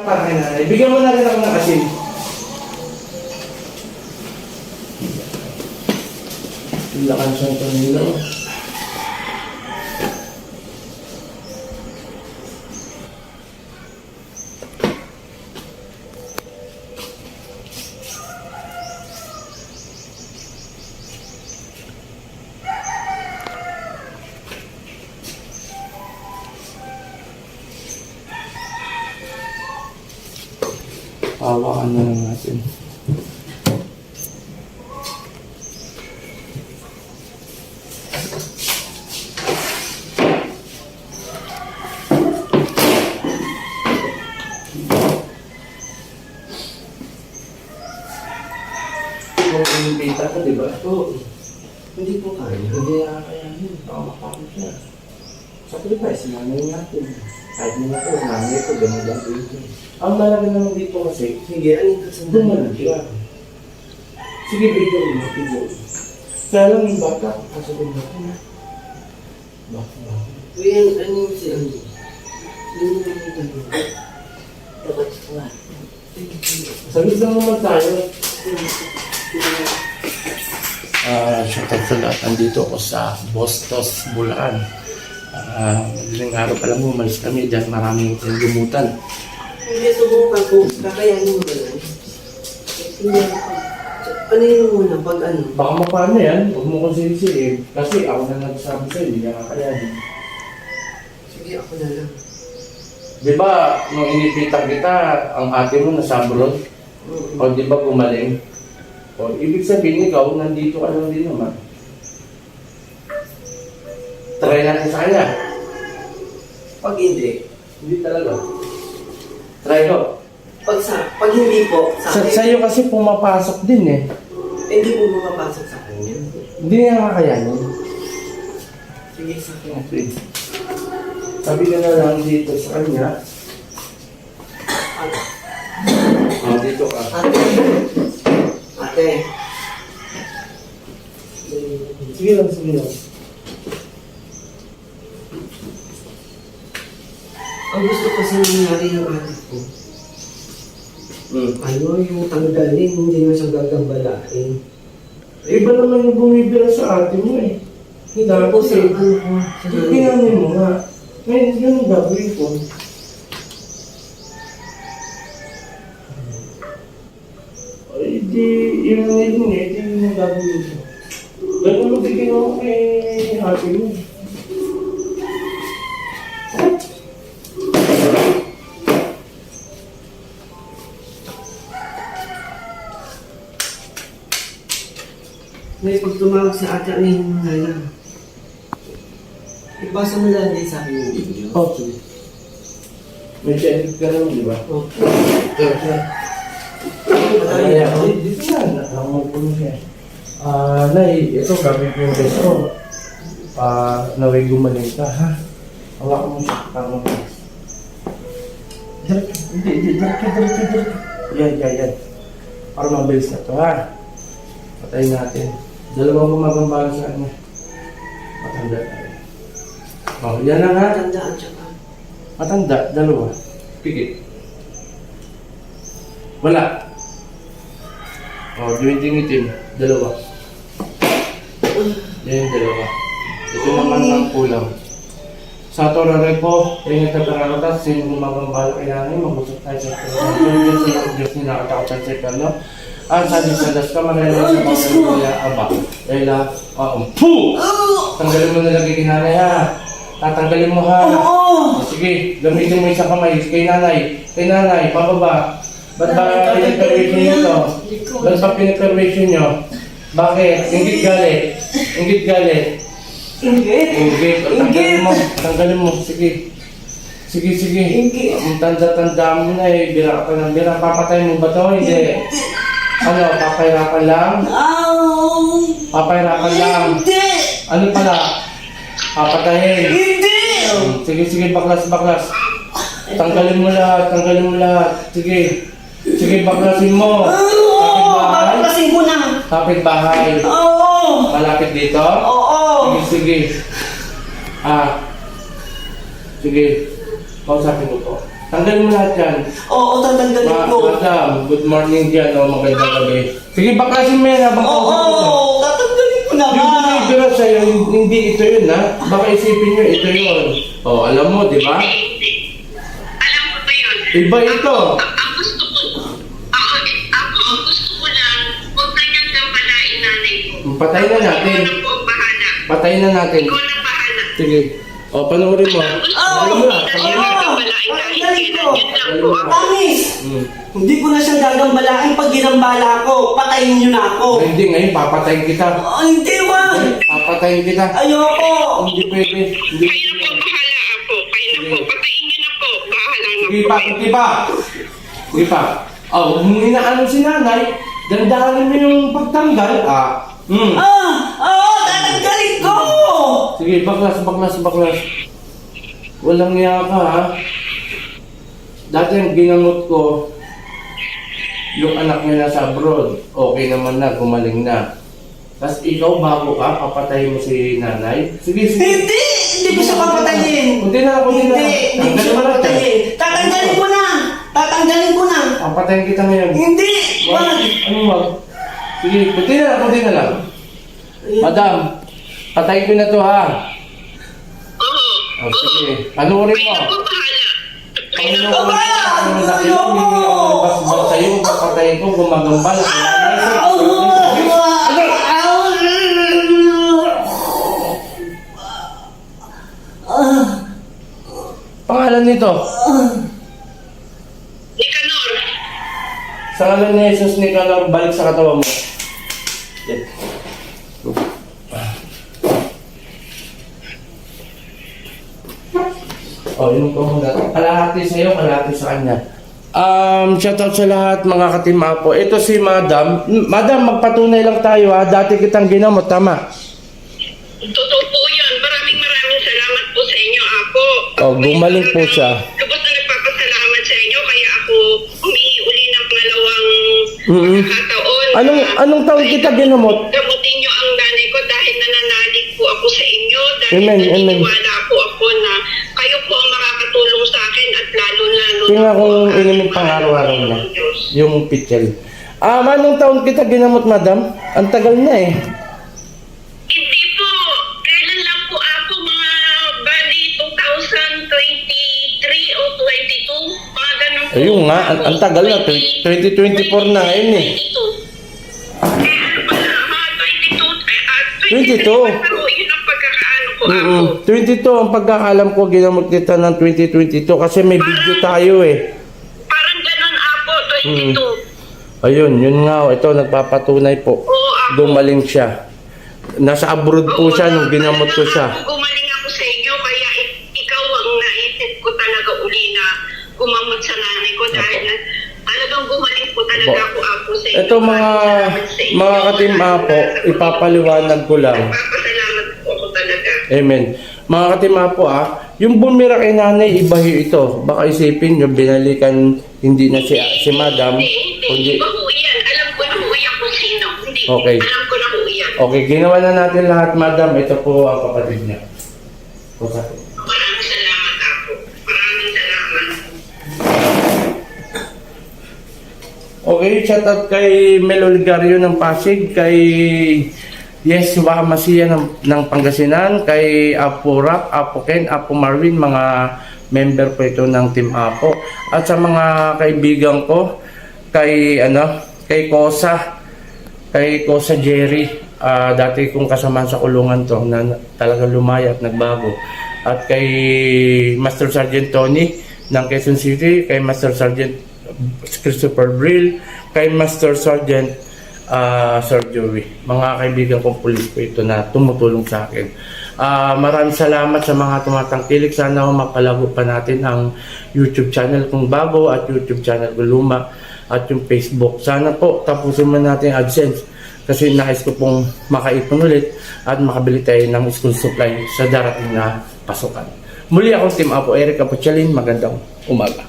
Para kay. Bigyan mo na rin ako ng asin. Lakan siya ito nila. Hawakan na lang natin. Kung inibita ka, di ba? Hindi po kaya. Hindi nakakayanin. Baka makapit siya. Sacrifice, nanay natin. Kahit na po, nanay ko, ganun lang po yun. Ang malaga naman dito kasi, Sige, ano yung kasundan Dumalag siya. Sige, bigyan mo, bigyan mo. Lang yung bata, kaso din ako na. Bakit ba? Kuya, ano yung si ano? Ano yung ano? Dapat ko nga. Sabi lang naman tayo. Ah, shout out sa lahat. Andito ako sa Bostos, Bulaan. Ah, madaling araw pa lang umalis kami dyan. Maraming gumutan. Hindi, subukan ko. Kakayanin mo ba yan? Hindi. Ano yung muna? Pag ano? Baka mapano yan, huwag mo kong sisihin. Kasi ako na nagsabi sa'yo, hindi ka kakayanin. Sige, ako na lang. Di ba, nung inipitan kita, ang ate mo nasa abroad? Oo. O di ba gumaling? O ibig sabihin ikaw, nandito ka lang din naman. Try natin sa kanya. Pag hindi, Hindi talaga. Try ko. pag sa, pag hindi po, sa Sa, akin, sa'yo kasi pumapasok din eh. hindi po makapasok sa kanya. Hindi niya kakayanin. Sige, sa akin. Okay. Sabi ka na lang dito sa kanya. O, dito ka. Ate. Ate. Sige lang, sige lang. Ang gusto kasi nangyari yung ate ko. Hmm. Ano yung tanggalin, hindi mo siya gagambalain. Iba naman yung bumibira sa ate mo eh. Hindi po sa ano ko. Sa nanay. Tingnan mo nga. Ngayon, ganun gagawin ko. Ay, di, yun na yun eh. Di yun ang gagawin ko. Ganun mo bigyan ako kay ate mo. May pag tumawag si ate, ano yung mga lang. Ibasa mo lang din sa akin yung video. Sige. May edit ka naman, di ba? Okay. Ay, ay, dito na siya. Ah, Nay, ito gagawin ko yung best ko. Ah, naway gumaling ka, ha? Hawakan mo siya. Diretso, hindi, hindi, diretso, diretso, diretso. Yan, yan, yan. Para mabilis na to, ha? Patayin natin. Dalawang gumagambala sa kanya. Matanda tayo. Oh, yan lang, ha? Tandaan siya ka. Matanda, dalawa. Pikit. Wala. Oh, dumiting-itim. Dalawa. Yan yung dalawa. Ito naman ang kulang. Sa torare ko, tingin ka kararatas, sino gumagambala kay nanay, magusok tayo sa torare. Diyos na Diyos ni nakatakotan sa ikano. Ang sabi sa das ka, marayang sa mga kuya, aba. Ah, um, puh! Tanggalin mo na lagi kay nanay ha. Tatanggalin mo ha. Oo! Sige, gamitin mo isang kamay. Kay nanay. Kay nanay, pababa. Ba't ba pinag-permission nyo to? Ba't ba pinag-permission nyo? Bakit? Ingit galit. Ingit galit. Ingit! Ingit. Tanggalin mo. Tanggalin mo. Sige. Sige, sige. Ingit. Ang tanda-tanda mo na eh. Bira ka ng bira. Papatay mo ba to? Hindi. Ano? Papahirapan lang? Ow! Papahirapan lang. Hindi! Ano pala? Papatayin. Hindi! Sige, sige, baklas, baklas. Tanggalin mo lahat, tanggalin mo lahat. Sige. Sige, baklasin mo. Oo! bahay. Papasin ko na! Kapit bahay. Oo! Malapit dito. Oo! Sige, sige. Ah. Sige. Kausapin mo po. Tanggalin mo lahat yan. Oo, tatanggalin Ma ko. madam, good morning dyan. O, magandang gabi. Sige, baklasin mo yan habang Oo, kita. tatanggalin ko na Yung nga. sa'yo, hindi ito yun ha. Baka isipin nyo, ito yun. O, alam mo, di ba? Alam ko ba yun? Iba ito. Ang, ang gusto ko, ako, ako, ang gusto ko lang, huwag kanyang gambalain nanay ko. Patay na natin. Ikaw na po ang bahala. Patayin na natin. Ikaw na bahala. Sige. O, panoorin mo. Ang gusto Oo, ko, oo, hindi na siya oo. gambalain kahit Tatanggalin kailan. ko. Yun lang po ako. Hmm. hindi ko na siya gagambalain. Pag ginambala ko, patayin niyo na ako. Hindi, ngayon papatayin kita. Oh, hindi, wag. Papatayin kita. Ayoko. Hindi pwede. Hindi Kayo na po bahala po. Kayo na po. Patayin niyo na po. Bahala na Hindi po. pa, kayo. hindi pa. Hindi pa. Oh, kung inaano si nanay, dandahanin mo yung pagtanggal. Ah. Hmm. Ah. Sige, baklas, baklas, baklas. Walang niya ka, ha? Dati ang ginamot ko, yung anak niya nasa abroad, okay naman na, gumaling na. Tapos ikaw, bago ka, papatayin mo si nanay. Sige, sige. Hindi, hindi ko siya papatayin. Kunti na, kunti na. Hindi, hindi ko siya papatayin. Tatanggalin ko na. Tatanggalin ko na. Papatayin kita ngayon. Hindi, wag. Ano wag? Sige, kunti na lang, kunti na lang. Madam, patayin ko na to ha. Oo. O, sige, panoorin Kayo mo. bahala. Kayo na! Ang laki ng hindi ako basbas sa'yo, papatayin ko, gumagambal. Pangalan nito, Nicanor. sa ngalan ni Jesus ni Kalor, balik sa katawan mo. Oh, yun ko muna. Kalahati sa'yo, kalahati sa kanya. Um, shoutout sa lahat mga katima po. Ito si Madam. Madam, magpatunay lang tayo ha. Dati kitang ginamot, tama? Totoo po yun. Maraming maraming salamat po sa inyo, Apo. Oh, gumaling po siya. Lubos na nagpapasalamat sa inyo, kaya ako humingi uli ng pangalawang Mm-mm. pagkakataon. Anong anong taon kita ginamot? Gamutin niyo ang nanay ko dahil nananalig po ako sa inyo. Dahil Amen, amen. naniniwala po Tingnan po kung inumin pang araw-araw Diyos. Yung pitchel. Ah, anong taon kita ginamot, madam? Ang tagal na eh. Hindi po. Kailan lang po ako mga bali 2023 o 22. Mga ganun po. Ayun nga, ang- ang tagal na, 2024 na ngayon eh. 22. Eh, ano mga 22, eh, ah, 22. 23 pa po, yun ang pagkakaano ko Mm-mm. Ako. 22 ang pagkakalam ko ginamot kita ng 2022 kasi may video tayo eh. Parang ganun ako, 22. Ayun, yun nga, oh, ito nagpapatunay po. Gumaling siya. Nasa abroad po siya nung ginamot ko siya. Gumaling ako sa inyo, kaya ik- ikaw ang naisip ko talaga uli na gumamot sa nanay ko dahil talagang gumaling po talaga Opo. ako ako sa inyo. Ito mga Salamat sa inyo. mga katima po, ipapaliwanag ko lang. Nagpapasalamat po ako talaga. Amen. Mga katima po ah, yung bumira kay nanay, iba ito. Baka isipin nyo, binalikan hindi na si, si madam. Hindi, hindi. Kundi, Iba ho yan. Alam ko na ho yan kung sino. Hindi. Okay. Alam ko na ho yan. okay, ginawa na natin lahat madam. Ito po ang kapatid niya. Okay. Maraming salamat ako. Maraming salamat. Okay, shout out kay Mel Oligario ng Pasig, kay Yes Masiya ng, ng Pangasinan, kay Apo Rap, Apo Ken, Apo Marvin, mga member po ito ng Team Apo. At sa mga kaibigan ko, kay ano, kay Kosa, kay Kosa Jerry, ah, dati kong kasama sa kulungan to na talaga lumaya at nagbago. At kay Master Sergeant Tony ng Quezon City, kay Master Sergeant Christopher Brill, kay Master Sergeant ah, Sir Joey. Mga kaibigan kong pulis po ito na tumutulong sa akin. Ah, maraming salamat sa mga tumatangkilik. Sana ho mapalago pa natin ang YouTube channel kung bago at YouTube channel kung luma at yung Facebook. Sana po tapusin mo natin AdSense kasi nais ko pong makaipon ulit at makabili tayo ng school supply sa darating na pasukan. Muli ako Team Apo Eric Apuchalin. Magandang umaga.